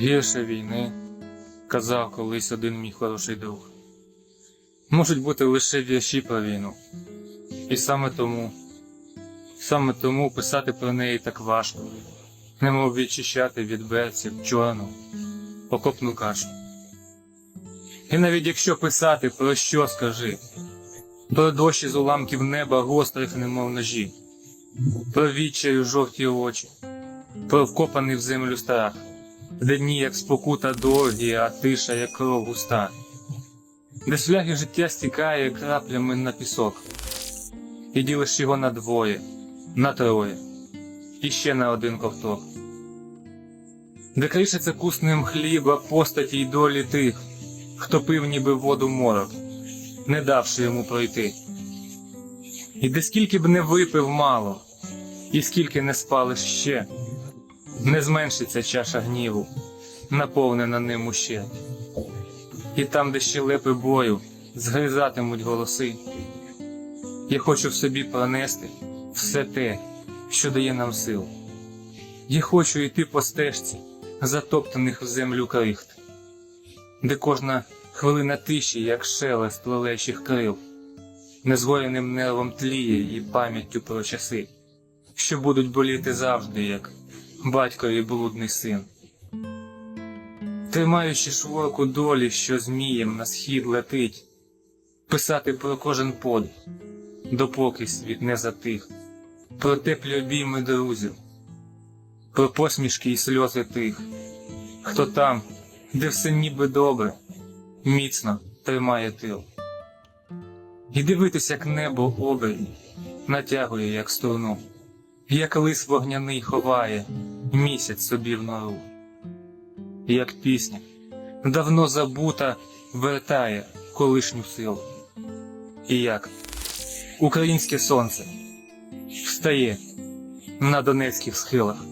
Гірше війни, казав колись один мій хороший друг. Можуть бути лише вірші про війну. І саме тому, саме тому писати про неї так важко, немов відчищати від берців чорну, окопну кашу. І навіть якщо писати, про що скажи? Про дощі з уламків неба гострих, немов ножі, про відчаю жовті очі, про вкопаний в землю страх, де дні, як спокута довгі, а тиша, як кров густа, де шляхи життя стікає краплями на пісок, і ділиш його на двоє, на троє, і ще на один ковток. Де кришиться куснем хліба постаті й долі тих, хто пив ніби воду морок, не давши йому пройти. І де скільки б не випив мало, і скільки не спалиш ще, не зменшиться чаша гніву, наповнена ним ущерть. І там, де щелепи бою, згризатимуть голоси. Я хочу в собі пронести все те, що дає нам сил. Я хочу йти по стежці, затоптаних в землю крихт, де кожна хвилина тиші, як шелест лелечих крил, незгоєним нервом тліє і пам'яттю про часи, що будуть боліти завжди, як батькові блудний син. Тримаючи шворку долі, що змієм на схід летить, писати про кожен подих, допоки світ не затих, про теплі обійми друзів, про посмішки й сльози тих, хто там, де все ніби добре, міцно тримає тил. І дивитись, як небо оберні, натягує, як струну, як лис вогняний ховає місяць собі в нору, як пісня, давно забута, вертає колишню силу. І як українське сонце встає на донецьких схилах.